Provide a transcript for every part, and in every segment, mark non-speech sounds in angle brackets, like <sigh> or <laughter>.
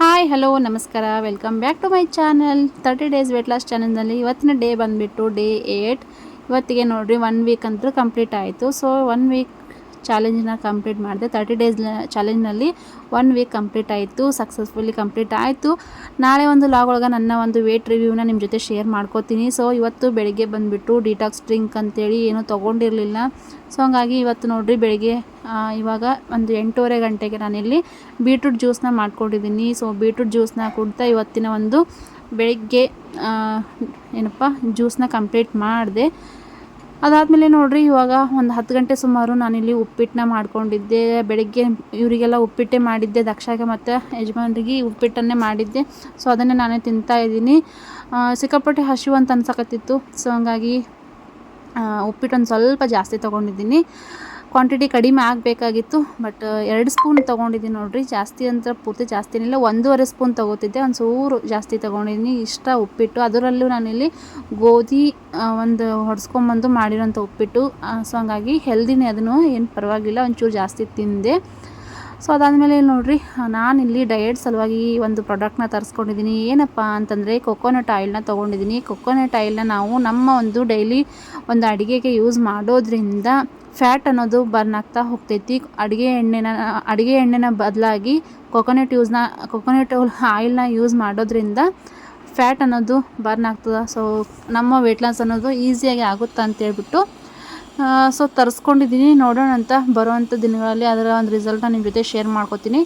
Hi hello ನಮಸ್ಕಾರ. Welcome back to my channel thirty days weight loss ಚಾನಲ್ನಲ್ಲಿ ಇವತ್ತಿನ day ಬಂದುಬಿಟ್ಟು ಡೇ ಏಯ್ಟ್ ಇವತ್ತಿಗೆ ನೋಡಿರಿ ಒನ್ ವೀಕ್ ಅಂತೂ ಕಂಪ್ಲೀಟ್ ಆಯಿತು. ಸೊ ಒನ್ ವೀಕ್ ಚಾಲೆಂಜನ್ನ ಕಂಪ್ಲೀಟ್ ಮಾಡಿದೆ. ತರ್ಟಿ ಡೇಸ್ ಚಾಲೆಂಜ್ನಲ್ಲಿ ಒನ್ ವೀಕ್ ಕಂಪ್ಲೀಟ್ ಆಯಿತು ಸಕ್ಸಸ್ಫುಲ್ಲಿ ಕಂಪ್ಲೀಟ್ ಆಯಿತು. ನಾಳೆ ಒಂದು ಲಾಗ್ ಒಳಗೆ ನನ್ನ ಒಂದು ವೇಟ್ ರಿವ್ಯೂನ ನಿಮ್ಮ ಜೊತೆ ಶೇರ್ ಮಾಡ್ಕೋತೀನಿ. ಸೊ ಇವತ್ತು ಬೆಳಗ್ಗೆ ಬಂದುಬಿಟ್ಟು ಡಿಟಾಕ್ಸ್ ಡ್ರಿಂಕ್ ಅಂತೇಳಿ ಏನೂ ತೊಗೊಂಡಿರಲಿಲ್ಲ. ಸೊ ಹಂಗಾಗಿ ಇವತ್ತು ನೋಡಿರಿ ಬೆಳಿಗ್ಗೆ ಇವಾಗ ಒಂದು ಎಂಟೂವರೆ ಗಂಟೆಗೆ ನಾನಿಲ್ಲಿ ಬೀಟ್ರೂಟ್ ಜ್ಯೂಸ್ನ ಮಾಡ್ಕೊಂಡಿದ್ದೀನಿ. ಸೊ ಬೀಟ್ರೂಟ್ ಜ್ಯೂಸ್ನ ಕುಡ್ತಾ ಇವತ್ತಿನ ಒಂದು ಬೆಳಿಗ್ಗೆ ಏನಪ್ಪ ಜ್ಯೂಸ್ನ ಕಂಪ್ಲೀಟ್ ಮಾಡಿದೆ. ಅದಾದಮೇಲೆ ನೋಡಿರಿ, ಇವಾಗ ಒಂದು ಹತ್ತು ಗಂಟೆ ಸುಮಾರು ನಾನಿಲ್ಲಿ ಉಪ್ಪಿಟ್ಟನ್ನ ಮಾಡ್ಕೊಂಡಿದ್ದೆ. ಬೆಳಗ್ಗೆ ಇವರಿಗೆಲ್ಲ ಉಪ್ಪಿಟ್ಟೆ ಮಾಡಿದ್ದೆ, ದಕ್ಷಾಗೆ ಮತ್ತು ಯಜಮಾನ್ರಿಗೆ ಉಪ್ಪಿಟ್ಟನ್ನೇ ಮಾಡಿದ್ದೆ. ಸೊ ಅದನ್ನೇ ನಾನೇ ತಿಂತಾ ಇದ್ದೀನಿ. ಸಿಕ್ಕಾಪಟ್ಟೆ ಹಸಿವು ಅಂತ ಅನ್ಸಕತ್ತಿತ್ತು. ಸೊ ಹಂಗಾಗಿ ಉಪ್ಪಿಟ್ಟು ಒಂದು ಸ್ವಲ್ಪ ಜಾಸ್ತಿ ತೊಗೊಂಡಿದ್ದೀನಿ. ಕ್ವಾಂಟಿಟಿ ಕಡಿಮೆ ಆಗಬೇಕಾಗಿತ್ತು ಬಟ್ ಎರಡು ಸ್ಪೂನ್ ತೊಗೊಂಡಿದ್ದೀನಿ ನೋಡಿರಿ. ಜಾಸ್ತಿ ಅಂತ ಪೂರ್ತಿ ಜಾಸ್ತಿ ಏನಿಲ್ಲ. ಒಂದೂವರೆ ಸ್ಪೂನ್ ತೊಗೋತಿದ್ದೆ. ಒಂದು ಸೂರು ಜಾಸ್ತಿ ತೊಗೊಂಡಿದ್ದೀನಿ. ಇಷ್ಟ ಉಪ್ಪಿಟ್ಟು. ಅದರಲ್ಲೂ ನಾನಿಲ್ಲಿ ಗೋಧಿ ಒಂದು ಹೊಡ್ಸ್ಕೊಂಬಂದು ಮಾಡಿರೋಂಥ ಉಪ್ಪಿಟ್ಟು. ಸೊ ಹಂಗಾಗಿ ಹೆಲ್ದಿನೇ ಅದನ್ನು ಏನು ಪರವಾಗಿಲ್ಲ. ಒಂಚೂರು ಜಾಸ್ತಿ ತಿಂದೆ. ಸೊ ಅದಾದಮೇಲೆ ನೋಡಿರಿ, ನಾನಿಲ್ಲಿ ಡಯಟ್ ಸಲುವಾಗಿ ಒಂದು ಪ್ರಾಡಕ್ಟ್ನ ತರಿಸ್ಕೊಂಡಿದ್ದೀನಿ ಏನಪ್ಪ ಅಂತಂದರೆ ಕೊಕೊನಟ್ ಆಯಿಲ್ನ ತೊಗೊಂಡಿದ್ದೀನಿ ಕೊಕೊನಟ್ ಆಯಿಲ್ನ ನಾವು ನಮ್ಮ ಒಂದು ಡೈಲಿ ಒಂದು ಅಡುಗೆಗೆ ಯೂಸ್ ಮಾಡೋದ್ರಿಂದ ಫ್ಯಾಟ್ ಅನ್ನೋದು ಬರ್ನ್ ಆಗ್ತಾ ಹೋಗ್ತೈತಿ. ಅಡುಗೆ ಎಣ್ಣೆನ ಅಡುಗೆ ಎಣ್ಣೆನ ಬದಲಾಗಿ ಕೊಕೊನಟ್ ಯೂಸ್ನ ಕೊಕೊನಟ್ ಆಯಿಲ್ನ ಯೂಸ್ ಮಾಡೋದ್ರಿಂದ ಫ್ಯಾಟ್ ಅನ್ನೋದು ಬರ್ನ್ ಆಗ್ತದೆ. ಸೊ ನಮ್ಮ ವೆಯ್ಟ್ ಲಾಸ್ ಅನ್ನೋದು ಈಸಿಯಾಗಿ ಆಗುತ್ತೆ ಅಂತೇಳ್ಬಿಟ್ಟು ಸೊ ತರಿಸ್ಕೊಂಡಿದ್ದೀನಿ ನೋಡೋಣ ಅಂತ ಬರುವಂಥ ದಿನಗಳಲ್ಲಿ ಅದರ ಒಂದು ರಿಸಲ್ಟ್ನ ನಿಮ್ಮ ಜೊತೆ ಶೇರ್ ಮಾಡ್ಕೋತೀನಿ.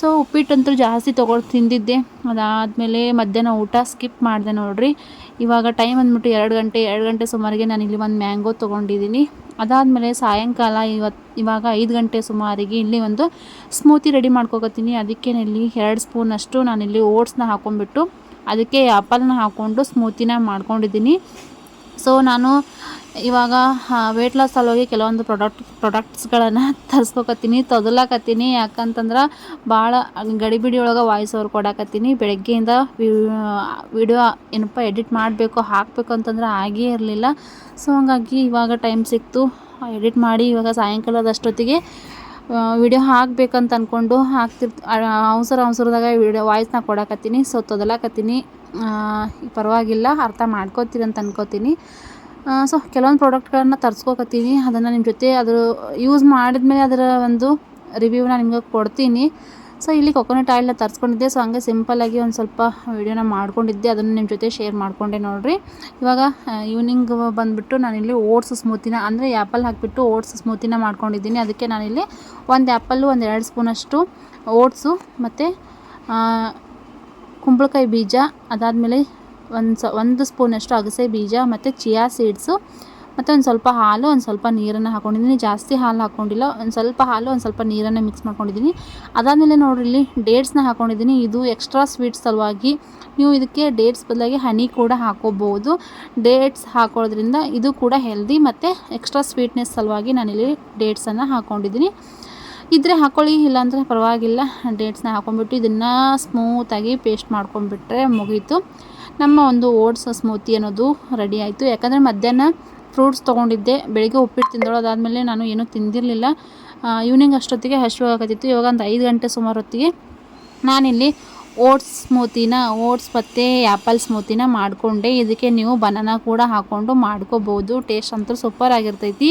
ಸೊ ಉಪ್ಪಿಟ್ಟಂತೂ ಜಾಸ್ತಿ ತೊಗೊಂಡು ತಿಂದಿದ್ದೆ. ಅದಾದಮೇಲೆ ಮಧ್ಯಾಹ್ನ ಊಟ ಸ್ಕಿಪ್ ಮಾಡಿದೆ ನೋಡ್ರಿ. ಇವಾಗ ಟೈಮ್ ಅಂದ್ಬಿಟ್ಟು ಎರಡು ಗಂಟೆ ಎರಡು ಗಂಟೆ ಸುಮಾರಿಗೆ ನಾನು ಇಲ್ಲಿ ಒಂದು ಮ್ಯಾಂಗೋ ತೊಗೊಂಡಿದ್ದೀನಿ ಅದಾದಮೇಲೆ ಸಾಯಂಕಾಲ ಇವತ್ತು ಇವಾಗ ಐದು ಗಂಟೆ ಸುಮಾರಿಗೆ ಇಲ್ಲಿ ಒಂದು ಸ್ಮೂತಿ ರೆಡಿ ಮಾಡ್ಕೋಕತ್ತೀನಿ. ಅದಕ್ಕೆ ಇಲ್ಲಿ ಎರಡು ಸ್ಪೂನಷ್ಟು ನಾನಿಲ್ಲಿ ಓಟ್ಸ್ನ ಹಾಕೊಂಡ್ಬಿಟ್ಟು, ಅದಕ್ಕೆ ಆ್ಯಪಲ್ನ ಹಾಕ್ಕೊಂಡು ಸ್ಮೂತಿನ ಮಾಡ್ಕೊಂಡಿದ್ದೀನಿ ಸೊ ನಾನು ಇವಾಗ ವೆಯ್ಟ್ ಲಾಸ್ ಸಲುವಾಗಿ ಕೆಲವೊಂದು ಪ್ರಾಡಕ್ಟ್ ಪ್ರಾಡಕ್ಟ್ಸ್ಗಳನ್ನು <laughs> ತರಿಸ್ಕೊಕತ್ತೀನಿ, ತೊದಲಾಕತ್ತೀನಿ. ಯಾಕಂತಂದ್ರೆ ಭಾಳ ಗಡಿಬಿಡಿ ಒಳಗೆ ವಾಯ್ಸ್ ಅವ್ರು ಕೊಡಾಕತ್ತೀನಿ. ಬೆಳಗ್ಗೆಯಿಂದ ವಿಡಿಯೋ ಏನಪ್ಪ ಎಡಿಟ್ ಮಾಡಬೇಕು, ಹಾಕಬೇಕು ಅಂತಂದ್ರೆ ಆಗೇ ಇರಲಿಲ್ಲ. ಸೊ ಹಂಗಾಗಿ ಇವಾಗ ಟೈಮ್ ಸಿಕ್ತು. ಎಡಿಟ್ ಮಾಡಿ ಇವಾಗ ಸಾಯಂಕಾಲದಷ್ಟೊತ್ತಿಗೆ ವಿಡಿಯೋ ಹಾಕ್ಬೇಕಂತ ಅಂದ್ಕೊಂಡು ಹಾಕ್ತಿರ್ ಅವಸರ ಅವಸರದಾಗ ವಿಡಿಯೋ ವಾಯ್ಸ್ನ ಕೊಡಕತ್ತೀನಿ. ಸೊ ತೊದಲಾಕತ್ತೀನಿ. ಪರವಾಗಿಲ್ಲ, ಅರ್ಥ ಮಾಡ್ಕೋತೀರಿ ಅಂತ ಅನ್ಕೋತೀನಿ. ಸೊ ಕೆಲವೊಂದು ಪ್ರಾಡಕ್ಟ್ಗಳನ್ನು ತರಿಸ್ಕೋಕತ್ತೀನಿ. ಅದನ್ನು ನಿಮ್ಮ ಜೊತೆ ಅದರ ಯೂಸ್ ಮಾಡಿದ್ಮೇಲೆ ಅದರ ಒಂದು ರಿವ್ಯೂನ ನಿಮಗೆ ಕೊಡ್ತೀನಿ. ಸೊ ಇಲ್ಲಿ ಕೊಕೊನಟ್ ಆಯಿಲ್ನ ತರಿಸ್ಕೊಂಡಿದ್ದೆ. ಸೊ ಹಂಗೆ ಸಿಂಪಲ್ಲಾಗಿ ಒಂದು ಸ್ವಲ್ಪ ವೀಡಿಯೋನ ಮಾಡ್ಕೊಂಡಿದ್ದೆ. ಅದನ್ನು ನಿಮ್ಮ ಜೊತೆ ಶೇರ್ ಮಾಡಿಕೊಂಡೆ ನೋಡಿರಿ. ಇವಾಗ ಈವ್ನಿಂಗ್ ಬಂದುಬಿಟ್ಟು ನಾನಿಲ್ಲಿ ಓಟ್ಸ್ ಸ್ಮೂತಿನ ಅಂದರೆ ಆ್ಯಪಲ್ ಹಾಕಿಬಿಟ್ಟು ಓಟ್ಸ್ ಸ್ಮೂತಿನ ಮಾಡ್ಕೊಂಡಿದ್ದೀನಿ. ಅದಕ್ಕೆ ನಾನಿಲ್ಲಿ ಒಂದು ಆ್ಯಪಲ್ಲು ಒಂದು ಎರಡು ಸ್ಪೂನಷ್ಟು ಓಟ್ಸು ಮತ್ತು ಕುಂಬಳಕಾಯಿ ಬೀಜ ಅದಾದಮೇಲೆ ಒಂದು ಸ, ಒಂದು ಸ್ಪೂನಷ್ಟು ಅಗಸೆ ಬೀಜ ಮತ್ತು ಚಿಯಾ ಸೀಡ್ಸು ಮತ್ತು ಒಂದು ಸ್ವಲ್ಪ ಹಾಲು, ಒಂದು ಸ್ವಲ್ಪ ನೀರನ್ನು ಹಾಕ್ಕೊಂಡಿದ್ದೀನಿ ಜಾಸ್ತಿ ಹಾಲು ಹಾಕ್ಕೊಂಡಿಲ್ಲ ಒಂದು ಸ್ವಲ್ಪ ಹಾಲು, ಒಂದು ಸ್ವಲ್ಪ ನೀರನ್ನು ಮಿಕ್ಸ್ ಮಾಡ್ಕೊಂಡಿದ್ದೀನಿ. ಅದಾದಮೇಲೆ ನೋಡ್ರಿ ಡೇಟ್ಸ್ನ ಹಾಕ್ಕೊಂಡಿದ್ದೀನಿ ಇದು ಎಕ್ಸ್ಟ್ರಾ ಸ್ವೀಟ್ ಸಲುವಾಗಿ ನೀವು ಇದಕ್ಕೆ ಡೇಟ್ಸ್ ಬದಲಾಗಿ ಹನಿ ಕೂಡ ಹಾಕೋಬೋದು. ಡೇಟ್ಸ್ ಹಾಕೋದ್ರಿಂದ ಇದು ಕೂಡ ಹೆಲ್ದಿ ಮತ್ತು ಎಕ್ಸ್ಟ್ರಾ ಸ್ವೀಟ್ನೆಸ್ ಸಲುವಾಗಿ ನಾನಿಲ್ಲಿ ಡೇಟ್ಸನ್ನು ಹಾಕ್ಕೊಂಡಿದ್ದೀನಿ ಇದ್ರೆ ಹಾಕೊಳ್ಳಿ, ಇಲ್ಲಾಂದರೆ ಪರವಾಗಿಲ್ಲ. ಡೇಟ್ಸ್ನ ಹಾಕೊಂಡ್ಬಿಟ್ಟು ಇದನ್ನು ಸ್ಮೂತಾಗಿ ಪೇಸ್ಟ್ ಮಾಡ್ಕೊಂಡ್ಬಿಟ್ರೆ ಮುಗೀತು. ನಮ್ಮ ಒಂದು ಓಟ್ಸ್ ಸ್ಮೂತಿ ಅನ್ನೋದು ರೆಡಿ ಆಯಿತು. ಯಾಕಂದರೆ ಮಧ್ಯಾಹ್ನ ಫ್ರೂಟ್ಸ್ ತೊಗೊಂಡಿದ್ದೆ. ಬೆಳಿಗ್ಗೆ ಉಪ್ಪಿಟ್ಟು ತಿಂದೋಳು. ಅದಾದಮೇಲೆ ನಾನು ಏನೂ ತಿಂದಿರಲಿಲ್ಲ. ಈವ್ನಿಂಗ್ ಅಷ್ಟೊತ್ತಿಗೆ ಹಸಿವಾಗತ್ತಿತ್ತು ಇವಾಗ ಒಂದು ಐದು ಗಂಟೆ ಸುಮಾರು ಹೊತ್ತಿಗೆ ನಾನಿಲ್ಲಿ ಓಟ್ಸ್ ಸ್ಮೂತಿನ, ಓಟ್ಸ್ ಮತ್ತು ಆ್ಯಪಲ್ ಸ್ಮೂತಿನ ಮಾಡಿಕೊಂಡೆ. ಇದಕ್ಕೆ ನೀವು ಬನಾನ ಕೂಡ ಹಾಕ್ಕೊಂಡು ಮಾಡ್ಕೋಬೋದು. ಟೇಸ್ಟ್ ಅಂತೂ ಸೂಪರ್ ಆಗಿರ್ತೈತಿ.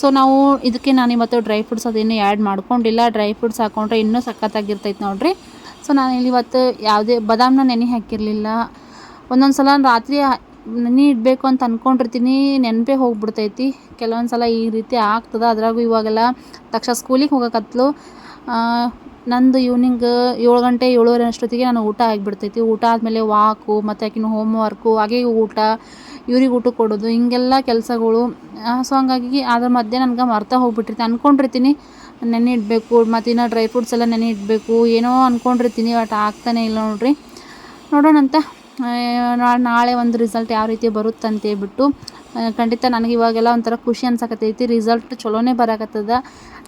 ಸೊ ನಾವು ಇದಕ್ಕೆ ನಾನು ಇವತ್ತು ಡ್ರೈ ಫ್ರೂಟ್ಸ್ ಅದೇನು ಆ್ಯಡ್ ಮಾಡ್ಕೊಂಡಿಲ್ಲ. ಡ್ರೈ ಫ್ರೂಟ್ಸ್ ಹಾಕ್ಕೊಂಡ್ರೆ ಇನ್ನೂ ಸಖತ್ತಾಗಿರ್ತೈತೆ ನೋಡಿರಿ. ಸೊ ನಾನು ಇಲ್ಲಿ ಇವತ್ತು ಯಾವುದೇ ಬಾದಾಮನ್ನ ನೆನೆ ಹಾಕಿರಲಿಲ್ಲ. ಒಂದೊಂದು ಸಲ ರಾತ್ರಿ ನೆನೆ ಇಡಬೇಕು ಅಂತ ಅಂದ್ಕೊಂಡಿರ್ತೀನಿ ನೆನಪೇ ಹೋಗ್ಬಿಡ್ತೈತಿ. ಕೆಲವೊಂದು ಸಲ ಈ ರೀತಿ ಆಗ್ತದೆ. ಅದ್ರಾಗೂ ಇವಾಗೆಲ್ಲ ತಕ್ಷಣ ಸ್ಕೂಲಿಗೆ ಹೋಗೋಕತ್ಲು ನಂದು ಈವ್ನಿಂಗ್ ಏಳು ಗಂಟೆ ಏಳುವರೆ ಅಷ್ಟೊತ್ತಿಗೆ ನಾನು ಊಟ ಆಗಿಬಿಡ್ತೈತಿ. ಊಟ ಆದಮೇಲೆ ವಾಕು ಮತ್ತು ಆಕಿನ ಹೋಮ್ ವರ್ಕು ಹಾಗೆ ಊಟ, ಇವ್ರಿಗೆ ಊಟ ಕೊಡೋದು, ಹಿಂಗೆಲ್ಲ ಕೆಲಸಗಳು. ಸೊ ಹಂಗಾಗಿ ಅದ್ರ ಮಧ್ಯೆ ನನಗೆ ಮರ್ತಾ ಹೋಗ್ಬಿಟ್ಟಿರ್ತೀನಿ ಅಂದ್ಕೊಂಡಿರ್ತೀನಿ ನೆನೆ ಇಡಬೇಕು ಮತ್ತು ಇನ್ನು ಡ್ರೈ ಫ್ರೂಟ್ಸ್ ಎಲ್ಲ ನೆನೆ ಇಡಬೇಕು, ಏನೋ ಅಂದ್ಕೊಂಡಿರ್ತೀನಿ ಬಟ್ ಆಗ್ತಾನೆ ಇಲ್ಲ ನೋಡ್ರಿ. ನೋಡೋಣ ಅಂತ ನಾ- ನಾಳೆ ಒಂದು ರಿಸಲ್ಟ್ ಯಾವ ರೀತಿ ಬರುತ್ತೆ ಅಂತೇಳ್ಬಿಟ್ಟು ಆ, ಖಂಡಿತ ನನಗೆ ಇವಾಗೆಲ್ಲ ಒಂಥರ ಖುಷಿ ಅನ್ಸಕತ್ತೈತಿ. ರಿಸಲ್ಟ್ ಚಲೋನೇ ಬರಕತ್ತದ.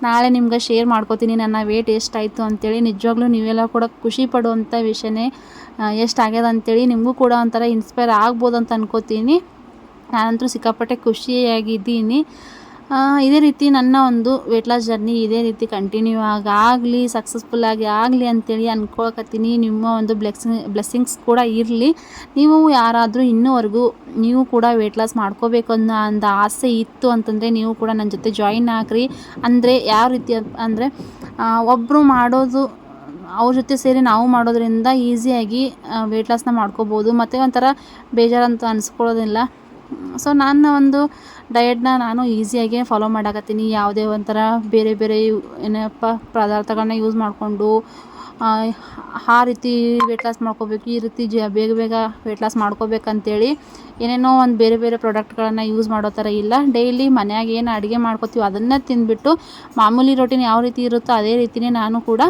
ನಾಳೆ ನಿಮ್ಗೆ ಶೇರ್ ಮಾಡ್ಕೋತೀನಿ. ನನ್ನ ವೇಟ್ ಎಷ್ಟಾಯಿತು ಅಂತೇಳಿ ನಿಜವಾಗ್ಲೂ ನೀವೆಲ್ಲ ಕೂಡ ಖುಷಿ ಪಡುವಂಥ ವಿಷಯನೇ ಎಷ್ಟಾಗ್ಯದ ಅಂತೇಳಿ ನಿಮಗೂ ಕೂಡ ಒಂಥರ ಇನ್ಸ್ಪೈರ್ ಆಗ್ಬೋದು ಅಂತ ಅನ್ಕೋತೀನಿ. ನಾನಂತೂ ಸಿಕ್ಕಾಪಟ್ಟೆ ಖುಷಿಯಾಗಿದ್ದೀನಿ. ಇದೇ ರೀತಿ ನನ್ನ ಒಂದು ವೆಯ್ಟ್ ಲಾಸ್ ಜರ್ನಿ ಇದೇ ರೀತಿ ಕಂಟಿನ್ಯೂ ಆಗಾಗಲಿ ಸಕ್ಸಸ್ಫುಲ್ಲಾಗಿ ಆಗಲಿ ಅಂತೇಳಿ ಅಂದ್ಕೊಳಕತ್ತೀನಿ ನಿಮ್ಮ ಒಂದು ಬ್ಲೆಸ್ಸಿಂಗ್ ಬ್ಲೆಸ್ಸಿಂಗ್ಸ್ ಕೂಡ ಇರಲಿ. ನೀವು ಯಾರಾದರೂ ಇನ್ನೂವರೆಗೂ ನೀವು ಕೂಡ ವೆಯ್ಟ್ ಲಾಸ್ ಮಾಡ್ಕೋಬೇಕು ಅನ್ನೋ ಒಂದು ಆಸೆ ಇತ್ತು ಅಂತಂದರೆ ನೀವು ಕೂಡ ನನ್ನ ಜೊತೆ ಜಾಯಿನ್ ಆಗ್ರಿ. ಅಂದರೆ ಯಾವ ರೀತಿ ಅಂದರೆ ಒಬ್ಬರು ಮಾಡೋದು, ಅವ್ರ ಜೊತೆ ಸೇರಿ ನಾವು ಮಾಡೋದ್ರಿಂದ ಈಸಿಯಾಗಿ ವೆಯ್ಟ್ ಲಾಸ್ನ ಮಾಡ್ಕೋಬೋದು. ಮತ್ತು ಒಂಥರ ಬೇಜಾರಂತ ಅನಿಸ್ಕೊಳ್ಳೋದಿಲ್ಲ. ಸೊ ನನ್ನ ಒಂದು ಡಯೆಟ್ನ ನಾನು ಈಸಿಯಾಗಿ ಫಾಲೋ ಮಾಡಾಕತ್ತೀನಿ. ಯಾವುದೇ ಒಂಥರ ಬೇರೆ ಬೇರೆ ಏನಪ್ಪ ಪದಾರ್ಥಗಳನ್ನ ಯೂಸ್ ಮಾಡಿಕೊಂಡು, ಆ ರೀತಿ ವೆಯ್ಟ್ ಲಾಸ್ ಮಾಡ್ಕೋಬೇಕು, ಈ ರೀತಿ ಜ, ಬೇಗ ಬೇಗ ವೆಯ್ಟ್ ಲಾಸ್ ಮಾಡ್ಕೋಬೇಕಂತೇಳಿ ಏನೇನೋ ಒಂದು ಬೇರೆ ಬೇರೆ ಪ್ರಾಡಕ್ಟ್ಗಳನ್ನು ಯೂಸ್ ಮಾಡೋ ಥರ ಇಲ್ಲ. ಡೈಲಿ ಮನ್ಯಾಗ ಏನು ಅಡುಗೆ ಮಾಡ್ಕೋತೀವಿ ಅದನ್ನೇ ತಿಂದುಬಿಟ್ಟು ಮಾಮೂಲಿ ರೊಟೀನ್ ಯಾವ ರೀತಿ ಇರುತ್ತೋ ಅದೇ ರೀತಿಯೇ ನಾನು ಕೂಡ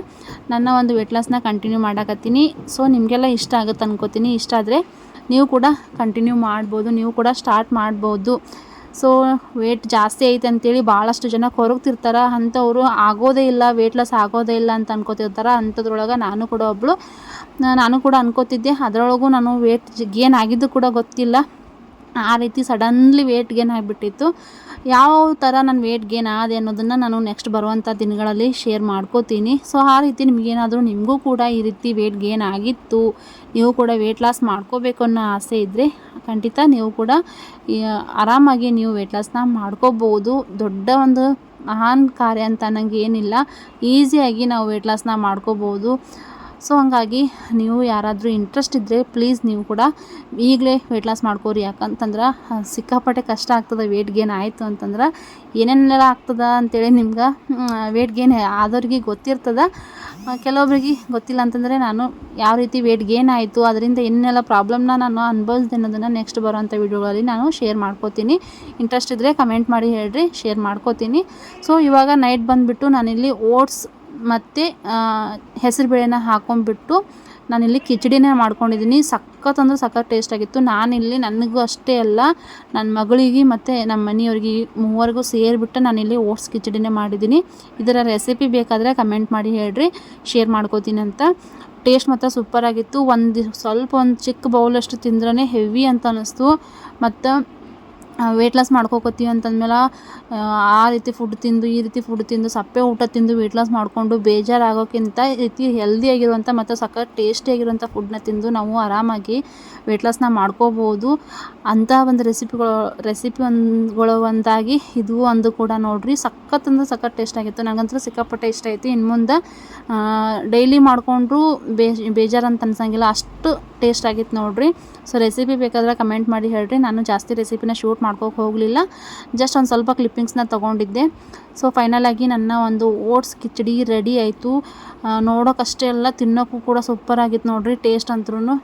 ನನ್ನ ಒಂದು ವೆಯ್ಟ್ ಲಾಸ್ನ ಕಂಟಿನ್ಯೂ ಮಾಡಾಕತ್ತೀನಿ. ಸೊ ನಿಮಗೆಲ್ಲ ಇಷ್ಟ ಆಗುತ್ತೆ ಅನ್ಕೋತೀನಿ. ಇಷ್ಟ ಆದರೆ ನೀವು ಕೂಡ ಕಂಟಿನ್ಯೂ ಮಾಡ್ಬೋದು, ನೀವು ಕೂಡ ಸ್ಟಾರ್ಟ್ ಮಾಡ್ಬೋದು. ಸೊ ವೇಟ್ ಜಾಸ್ತಿ ಐತೆ ಅಂತೇಳಿ ಭಾಳಷ್ಟು ಜನ ಕೊರಗ್ತಿರ್ತಾರೆ. ಅಂಥವ್ರು ಆಗೋದೇ ಇಲ್ಲ ವೇಟ್ ಲಾಸ್ ಆಗೋದೇ ಇಲ್ಲ ಅಂತ ಅನ್ಕೋತಿರ್ತಾರೆ. ಅಂಥದ್ರೊಳಗೆ ನಾನು ಕೂಡ ಒಬ್ಬಳು ನಾನು ಕೂಡ ಅನ್ಕೋತಿದ್ದೆ. ಅದರೊಳಗೂ ನಾನು ವೇಟ್ ಗೇನ್ ಆಗಿದ್ದು ಕೂಡ ಗೊತ್ತಿಲ್ಲ. ಆ ರೀತಿ ಸಡನ್ಲಿ ವೇಟ್ ಗೇನ್ ಆಗಿಬಿಟ್ಟಿತ್ತು. ಯಾವ ಥರ ನಾನು ವೇಟ್ ಗೇನ್ ಆದೆ ಅನ್ನೋದನ್ನು ನಾನು ನೆಕ್ಸ್ಟ್ ಬರುವಂಥ ದಿನಗಳಲ್ಲಿ ಶೇರ್ ಮಾಡ್ಕೋತೀನಿ. ಸೊ ಆ ರೀತಿ ನಿಮಗೇನಾದರೂ ನಿಮಗೂ ಕೂಡ ಈ ರೀತಿ ವೇಟ್ ಗೇನ್ ಆಗಿತ್ತು, ನೀವು ಕೂಡ ವೇಟ್ ಲಾಸ್ ಮಾಡ್ಕೋಬೇಕು ಅನ್ನೋ ಆಸೆ ಇದ್ದರೆ ಖಂಡಿತ ನೀವು ಕೂಡ ಆರಾಮಾಗಿ ನೀವು ವೇಟ್ ಲಾಸ್ನ ಮಾಡ್ಕೋಬೋದು. ದೊಡ್ಡ ಒಂದು ಮಹಾನ್ ಕಾರ್ಯ ಅಂತ ನನಗೇನಿಲ್ಲ ಏನಿಲ್ಲ. ಈಸಿಯಾಗಿ ನಾವು ವೇಟ್ ಲಾಸ್ನ ಮಾಡ್ಕೋಬೋದು. ಸೊ ಹಂಗಾಗಿ ನೀವು ಯಾರಾದರೂ ಇಂಟ್ರೆಸ್ಟ್ ಇದ್ದರೆ ಪ್ಲೀಸ್ ನೀವು ಕೂಡ ಈಗಲೇ ವೆಯ್ಟ್ ಲಾಸ್ ಮಾಡ್ಕೋರಿ. ಯಾಕಂತಂದ್ರೆ ಸಿಕ್ಕಾಪಟ್ಟೆ ಕಷ್ಟ ಆಗ್ತದೆ ವೆಯ್ಟ್ ಗೇನ್ ಆಯಿತು ಅಂತಂದ್ರೆ ಏನೇನೆಲ್ಲ ಆಗ್ತದೆ ಅಂತೇಳಿ ನಿಮ್ಗೆ ವೆಯ್ಟ್ ಗೇನ್ ಆದವ್ರಿಗೆ ಗೊತ್ತಿರ್ತದೆ. ಕೆಲವೊಬ್ರಿಗೆ ಗೊತ್ತಿಲ್ಲ ಅಂತಂದರೆ ನಾನು ಯಾವ ರೀತಿ ವೆಯ್ಟ್ ಗೇನ್ ಆಯಿತು, ಅದರಿಂದ ಏನೆಲ್ಲ ಪ್ರಾಬ್ಲಮ್ನ ನಾನು ಅನುಭವಿಸಿದೆ ಅನ್ನೋದನ್ನು ನೆಕ್ಸ್ಟ್ ಬರೋವಂಥ ವೀಡಿಯೋಗಳಲ್ಲಿ ನಾನು ಶೇರ್ ಮಾಡ್ಕೋತೀನಿ. ಇಂಟ್ರೆಸ್ಟ್ ಇದ್ದರೆ ಕಮೆಂಟ್ ಮಾಡಿ ಹೇಳ್ರಿ ಶೇರ್ ಮಾಡ್ಕೋತೀನಿ. ಸೊ ಇವಾಗ ನೈಟ್ ಬಂದುಬಿಟ್ಟು ನಾನಿಲ್ಲಿ ಓಟ್ಸ್ ಮತ್ತು ಹೆಸರುಬೇಳೆನ ಹಾಕೊಂಡ್ಬಿಟ್ಟು ನಾನಿಲ್ಲಿ ಕಿಚಡಿನೇ ಮಾಡ್ಕೊಂಡಿದ್ದೀನಿ. ಸಖತ್ ಅಂದ್ರೆ ಸಖತ್ ಟೇಸ್ಟ್ ಆಗಿತ್ತು. ನಾನಿಲ್ಲಿ ನನಗೂ ಅಷ್ಟೇ ಅಲ್ಲ ನನ್ನ ಮಗಳಿಗೆ ಮತ್ತು ನಮ್ಮ ಮನೆಯವ್ರಿಗೆ ಮೂವರಿಗೂ ಸೇರಿಬಿಟ್ಟು ನಾನಿಲ್ಲಿ ಓಟ್ಸ್ ಕಿಚಡಿನೇ ಮಾಡಿದ್ದೀನಿ. ಇದರ ರೆಸಿಪಿ ಬೇಕಾದರೆ ಕಮೆಂಟ್ ಮಾಡಿ ಹೇಳ್ರಿ ಶೇರ್ ಮಾಡ್ಕೋತೀನಿ ಅಂತ. ಟೇಸ್ಟ್ ಮಾತ್ರ ಸೂಪರಾಗಿತ್ತು ಒಂದು ಸ್ವಲ್ಪ ಒಂದು ಚಿಕ್ಕ ಬೌಲಷ್ಟು ತಿಂದ್ರೇ ಹೆವಿ ಅಂತ ಅನ್ನಿಸ್ತು ಮತ್ತು ವೇಟ್ ಲಾಸ್ ಮಾಡ್ಕೋಕೋತೀವಿ ಅಂತಂದ್ಮೇಲೆ ಆ, ರೀತಿ ಫುಡ್ ತಿಂದು ಈ ರೀತಿ ಫುಡ್ ತಿಂದು ಸಪ್ಪೆ ಊಟ ತಿಂದು ವೆಯ್ಟ್ ಲಾಸ್ ಮಾಡಿಕೊಂಡು ಬೇಜಾರಾಗೋಕ್ಕಿಂತ ಈ ರೀತಿ ಹೆಲ್ದಿಯಾಗಿರುವಂಥ ಮತ್ತು ಸಖತ್ ಟೇಸ್ಟಿಯಾಗಿರುವಂಥ ಫುಡ್ನ ತಿಂದು ನಾವು ಆರಾಮಾಗಿ ವೆಯ್ಟ್ ಲಾಸ್ನ ಮಾಡ್ಕೋಬೋದು. ಅಂಥ ಒಂದು ರೆಸಿಪಿಗಳು ರೆಸಿಪಿ ಒಂದುಗಳು ಒಂದಾಗಿ ಇದು ಒಂದು ಕೂಡ ನೋಡಿರಿ. ಸಖತ್ ಅಂದ್ರೆ ಸಖತ್ ಟೇಸ್ಟ್ ಆಗಿತ್ತು. ನನಗಂತೂ ಸಿಕ್ಕಾಪಟ್ಟೆ ಇಷ್ಟ ಐತಿ. ಇನ್ನು ಮುಂದೆ ಡೈಲಿ ಮಾಡಿಕೊಂಡ್ರು ಬೇಜಾರು ಅಂತ ಅನ್ಸಂಗಿಲ್ಲ. ಅಷ್ಟು ಟೇಸ್ಟ್ ಆಗಿತ್ತು ನೋಡಿರಿ. ಸೊ ರೆಸಿಪಿ ಬೇಕಾದ್ರೆ ಕಮೆಂಟ್ ಮಾಡಿ ಹೇಳ್ರಿ. ನಾನು ಜಾಸ್ತಿ ರೆಸಿಪಿನ ಶೂಟ್ ಮಾಡ್ಕೋಕೆ ಹೋಗಲಿಲ್ಲ. ಜಸ್ಟ್ ಒಂದು ಸ್ವಲ್ಪ ಕ್ಲಿಪ್ಪಿಂಗ್ಸ್ನ ತೊಗೊಂಡಿದ್ದೆ. ಸೊ ಫೈನಲಾಗಿ ನನ್ನ ಒಂದು ಓಟ್ಸ್ ಕಿಚಡಿ ರೆಡಿ ಆಯಿತು. ನೋಡೋಕ್ಕಷ್ಟೇ ಅಲ್ಲ ತಿನ್ನೋಕ್ಕೂ ಕೂಡ ಸೂಪರ್ ಆಗಿತ್ತು ನೋಡಿರಿ ಟೇಸ್ಟ್ ಅಂತೂ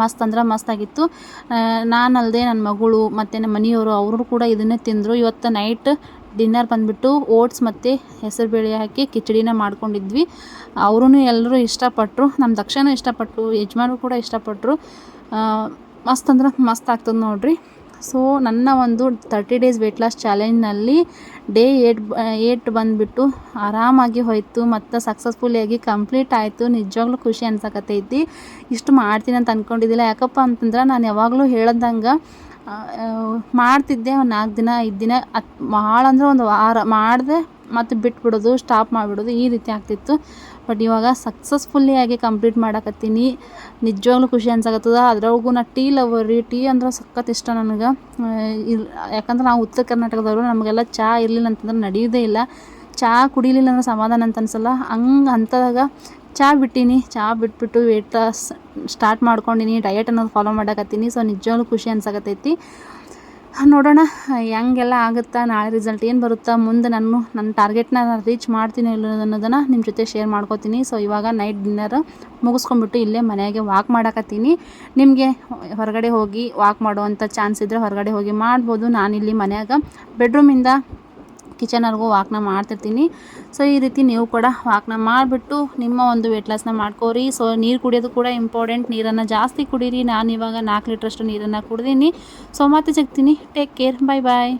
ಮಸ್ತ್ ಅಂದ್ರೆ ಮಸ್ತ್ ಆಗಿತ್ತು. ನಾನಲ್ಲದೆ ನನ್ನ ಮಗಳು ಮತ್ತು ನಮ್ಮ ಮನೆಯವರು ಅವರು ಕೂಡ ಇದನ್ನೇ ತಿಂದರು. ಇವತ್ತು ನೈಟ್ ಡಿನ್ನರ್ ಬಂದುಬಿಟ್ಟು ಓಟ್ಸ್ ಮತ್ತು ಹೆಸರುಬೇಳೆ ಹಾಕಿ ಕಿಚಡಿನ ಮಾಡ್ಕೊಂಡಿದ್ವಿ. ಅವರೂ ಎಲ್ಲರೂ ಇಷ್ಟಪಟ್ಟರು ನಮ್ಮ ದಕ್ಷಿಣ ಇಷ್ಟಪಟ್ಟರು ಯಜಮಾನರು ಕೂಡ ಇಷ್ಟಪಟ್ಟರು ಮಸ್ತ್ ಅಂದ್ರೆ ಮಸ್ತ್ ಆಗ್ತದೆ ನೋಡ್ರಿ. ಸೊ ನನ್ನ ಒಂದು ತರ್ಟಿ ಡೇಸ್ ವೆಯ್ಟ್ ಲಾಸ್ ಚಾಲೆಂಜ್ನಲ್ಲಿ ಡೇ ಏಟ್ ಏಟ್ ಬಂದುಬಿಟ್ಟು ಆರಾಮಾಗಿ ಹೋಯಿತು, ಮತ್ತು ಸಕ್ಸಸ್ಫುಲಿಯಾಗಿ ಕಂಪ್ಲೀಟ್ ಆಯಿತು. ನಿಜವಾಗ್ಲೂ ಖುಷಿ ಅನ್ಸಕತ್ತೈತಿ ಇಷ್ಟು ಮಾಡ್ತೀನಿ ಅಂತ ಅಂದ್ಕೊಂಡಿದ್ದಿಲ್ಲ ಯಾಕಪ್ಪ ಅಂತಂದ್ರೆ ನಾನು ಯಾವಾಗಲೂ ಹೇಳ್ದಂಗೆ ಮಾಡ್ತಿದ್ದೆ ಒಂದು ನಾಲ್ಕು ದಿನ, ಐದು ದಿನ, ಅತ್ ಭಾಳ ಅಂದ್ರೆ ಒಂದು ವಾರ. ಮಾಡಿದೆ ಮತ್ತು ಬಿಟ್ಬಿಡೋದು ಸ್ಟಾಪ್ ಮಾಡಿಬಿಡೋದು ಈ ರೀತಿ ಆಗ್ತಿತ್ತು. ಬಟ್ ಇವಾಗ ಸಕ್ಸಸ್ಫುಲ್ಲಿ ಆಗಿ ಕಂಪ್ಲೀಟ್ ಮಾಡಕತ್ತೀನಿ. ನಿಜವಾಗ್ಲೂ ಖುಷಿ ಅನ್ಸಕತ್ತದ. ಅದ್ರೊಳಗೂ ನಾ ಟೀ ಲವರ್ ಟೀ ಅಂದ್ರೆ ಸಖತ್ ಇಷ್ಟ ನನಗೆ. ಯಾಕಂದ್ರೆ ನಾವು ಉತ್ತರ ಕರ್ನಾಟಕದವರು, ನಮಗೆಲ್ಲ ಚಹಾ ಇರಲಿಲ್ಲ ಅಂತಂದ್ರೆ ನಡೆಯೋದೇ ಇಲ್ಲ. ಚಹಾ ಕುಡಿಲಿಲ್ಲ ಅಂದ್ರೆ ಸಮಾಧಾನ ಅಂತ ಅನ್ಸಲ್ಲ. ಹಂಗೆ ಅಂಥದಾಗ ಚಹಾ ಬಿಟ್ಟೀನಿ. ಚಹಾ ಬಿಟ್ಬಿಟ್ಟು ವೇಟ್ ಸ್ಟಾರ್ಟ್ ಮಾಡ್ಕೊಂಡಿನಿ. ಡಯಟ್ ಅನ್ನೋದು ಫಾಲೋ ಮಾಡಕತ್ತೀನಿ. ಸೊ ನಿಜವಾಗ್ಲೂ ಖುಷಿ ಅನ್ಸಕತ್ತೈತಿ. ನೋಡೋಣ, ಹೆಂಗೆಲ್ಲ ಆಗುತ್ತಾ, ನಾಳೆ ರಿಸಲ್ಟ್ ಏನು ಬರುತ್ತಾ, ಮುಂದೆ ನಾನು ನನ್ನ ಟಾರ್ಗೆಟ್ನ ರೀಚ್ ಮಾಡ್ತೀನಿ ಇಲ್ಲ ಅನ್ನೋದನ್ನು ನಿಮ್ಮ ಜೊತೆ ಶೇರ್ ಮಾಡ್ಕೋತೀನಿ. ಸೊ ಇವಾಗ ನೈಟ್ ಡಿನ್ನರ್ ಮುಗಿಸ್ಕೊಂಡ್ಬಿಟ್ಟು ಇಲ್ಲೇ ಮನೆಯಾಗೆ ವಾಕ್ ಮಾಡಕತ್ತೀನಿ. ನಿಮಗೆ ಹೊರಗಡೆ ಹೋಗಿ ವಾಕ್ ಮಾಡುವಂಥ ಚಾನ್ಸ್ ಇದ್ದರೆ ಹೊರಗಡೆ ಹೋಗಿ ಮಾಡ್ಬೋದು. ನಾನಿಲ್ಲಿ ಮನೆಯಾಗ ಬೆಡ್ರೂಮಿಂದ ಕಿಚನ್ವರೆಗೂ ವಾಕ್ನ ಮಾಡ್ತಿರ್ತೀನಿ. ಸೊ ಈ ರೀತಿ ನೀವು ಕೂಡ ವಾಕ್ನ ಮಾಡಿಬಿಟ್ಟು ನಿಮ್ಮ ಒಂದು ವೆಯ್ಟ್ ಲಾಸ್ನ ಮಾಡ್ಕೋರಿ. ಸೊ ನೀರು ಕುಡಿಯೋದು ಕೂಡ ಇಂಪಾರ್ಟೆಂಟ್ ನೀರನ್ನು ಜಾಸ್ತಿ ಕುಡೀರಿ. ನಾನು ಇವಾಗ ನಾಲ್ಕು ಲೀಟ್ರಷ್ಟು ನೀರನ್ನು ಕುಡ್ದೀನಿ. ಸೊ ಮತ್ತೆ ಸಿಗ್ತೀನಿ. ಟೇಕ್ ಕೇರ್ ಬಾಯ್ ಬಾಯ್